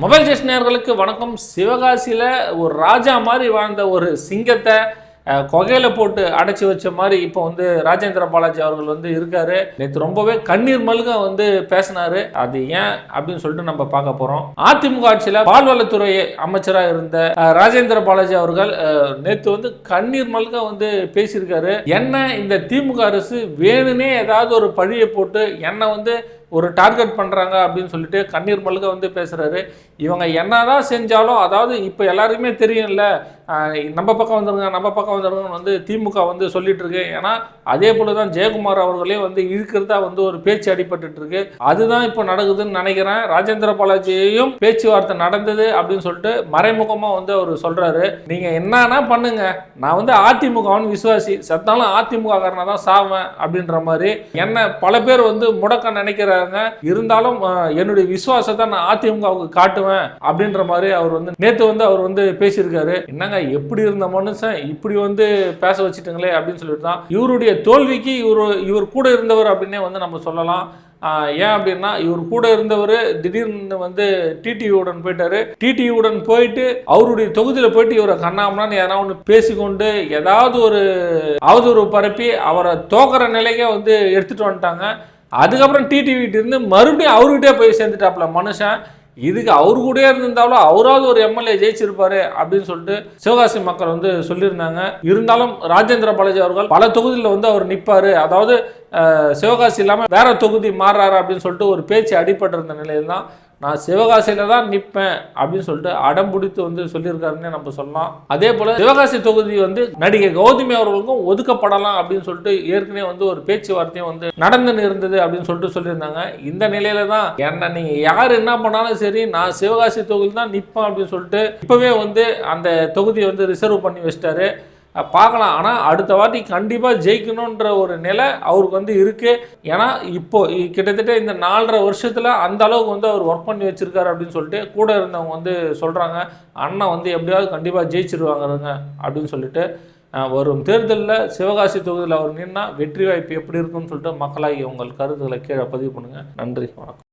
Mobile just நேர்களுக்கு வணக்கம். சிவகாசியில் ஒரு ராஜா மாதிரி வாழ்ந்த ஒரு சிங்கத்தை கொகையில் போட்டு அடைச்சி வச்ச மாதிரி இப்போ வந்து ராஜேந்திர பாலாஜி அவர்கள் வந்து இருக்காரு. நேற்று ரொம்பவே கண்ணீர் மல்க வந்து பேசினாரு. அது ஏன் அப்படின்னு சொல்லிட்டு நம்ம பார்க்க போறோம். அதிமுக ஆட்சியில் பால்வளத்துறை அமைச்சராக இருந்த ராஜேந்திர பாலாஜி அவர்கள் நேற்று வந்து கண்ணீர் மல்க வந்து பேசியிருக்காரு. என்ன இந்த திமுக அரசு வேணுன்னே ஏதாவது ஒரு பழியை போட்டு என்னை வந்து ஒரு டார்கெட் பண்ணுறாங்க அப்படின்னு சொல்லிட்டு கண்ணீர் மல்க வந்து பேசுகிறாரு இவங்க என்ன தான் செஞ்சாலும் அதாவது இப்போ எல்லாருக்குமே தெரியும்ல நம்ம பக்கம் வந்துருங்க நம்ம பக்கம் வந்துருங்கன்னு வந்து திமுக வந்து சொல்லிட்டு இருக்கு. ஏன்னா அதே போல தான் ஜெயக்குமார் அவர்களே வந்து இழுக்கிறதா வந்து ஒரு பேச்சு அடிபட்டுட்டு இருக்கு. அதுதான் இப்போ நடக்குதுன்னு நினைக்கிறேன். ராஜேந்திர பாலாஜியையும் பேச்சுவார்த்தை நடந்தது அப்படின்னு சொல்லிட்டு மறைமுகமாக வந்து அவர் சொல்கிறாரு நீங்கள் என்னன்னா பண்ணுங்க. நான் வந்து அதிமுகவின் விசுவாசி. செத்தாலும் அதிமுக காரனை தான் சாவேன் அப்படின்ற மாதிரி. என்ன பல பேர் வந்து முடக்க நினைக்கிறாங்க இருந்தாலும் என்னுடைய விசுவாசத்தை நான் அதிமுகவுக்கு காட்டுவேன் அப்படின்ற மாதிரி அவர் வந்து நேத்து வந்து அவர் வந்து பேசியிருக்காரு. என்னங்க எப்படி இருந்த மனுஷன் இப்படி வந்து பேச வச்சுட்டுங்களே அப்படின்னு சொல்லிட்டு தான் இவருடைய தோல்விக்கு இவர் இவர் கூட இருந்தவர் அப்படின்னே வந்து நம்ம சொல்லலாம். ஏன் அப்படின்னா இவர் கூட இருந்தவர் திடீர்னு வந்து டிடிவியுடன் போயிட்டாரு. டிடிவியுடன் போயிட்டு அவருடைய தொகுதியில் போயிட்டு இவரை கண்ணாமனான்னு யாராவது ஒன்று பேசிக்கொண்டு ஏதாவது ஒரு அவதூறு பரப்பி அவரை தோக்கிற நிலையை வந்து எடுத்துட்டு வந்துட்டாங்க. அதுக்கப்புறம் டிடிவிட்டு இருந்து மறுபடியும் அவர்கிட்டே போய் சேர்ந்துட்டாப்புல மனுஷன். இதுக்கு அவரு கூட இருந்திருந்தாலும் அவராவது ஒரு எம்எல்ஏ ஜெயிச்சிருப்பாரு அப்படின்னு சொல்லிட்டு சிவகாசி மக்கள் வந்து சொல்லியிருந்தாங்க. இருந்தாலும் ராஜேந்திர பாலாஜி அவர்கள் பல தொகுதியில் வந்து அவர் நிற்பாரு அதாவது சிவகாசி இல்லாமல் வேற தொகுதி மாறுறாரு அப்படின்னு சொல்லிட்டு ஒரு பேச்சு அடிபட்டிருந்த நிலையில் தான் நான் சிவகாசியில தான் நிற்பேன் அப்படின்னு சொல்லிட்டு அடம் பிடித்து வந்து சொல்லியிருக்காருன்னே நம்ம சொல்லலாம். அதே போல சிவகாசி தொகுதி வந்து நடிகை கௌதமி அவர்களுக்கும் ஒதுக்கப்படலாம் அப்படின்னு சொல்லிட்டு ஏற்கனவே வந்து ஒரு பேச்சுவார்த்தையும் வந்து நடந்துன்னு இருந்தது அப்படின்னு சொல்லிட்டு சொல்லியிருந்தாங்க. இந்த நிலையில தான் என்ன நீங்க யார் என்ன பண்ணாலும் சரி நான் சிவகாசி தொகுதி தான் நிற்பேன் அப்படின்னு சொல்லிட்டு இப்பவே வந்து அந்த தொகுதியை வந்து ரிசர்வ் பண்ணி வச்சிட்டாரு. பார்க்கலாம். ஆனால் அடுத்த வாட்டி கண்டிப்பாக ஜெயிக்கணுன்ற ஒரு நிலை அவருக்கு வந்து இருக்குது ஏன்னா இப்போ கிட்டத்தட்ட இந்த நாலரை வருஷத்தில் அந்த அளவுக்கு வந்து அவர் ஒர்க் பண்ணி வச்சுருக்காரு அப்படின்னு சொல்லிட்டு கூட இருந்தவங்க வந்து சொல்கிறாங்க அண்ணன் வந்து எப்படியாவது கண்டிப்பாக ஜெயிச்சிருவாங்கங்க அப்படின்னு சொல்லிட்டு வரும் தேர்தலில் சிவகாசி தொகுதியில் அவர் நின்னா வெற்றி வாய்ப்பு எப்படி இருக்குன்னு சொல்லிட்டு மக்களாகி உங்கள் கருத்துக்களை கீழே பதிவு பண்ணுங்கள் நன்றி வணக்கம்.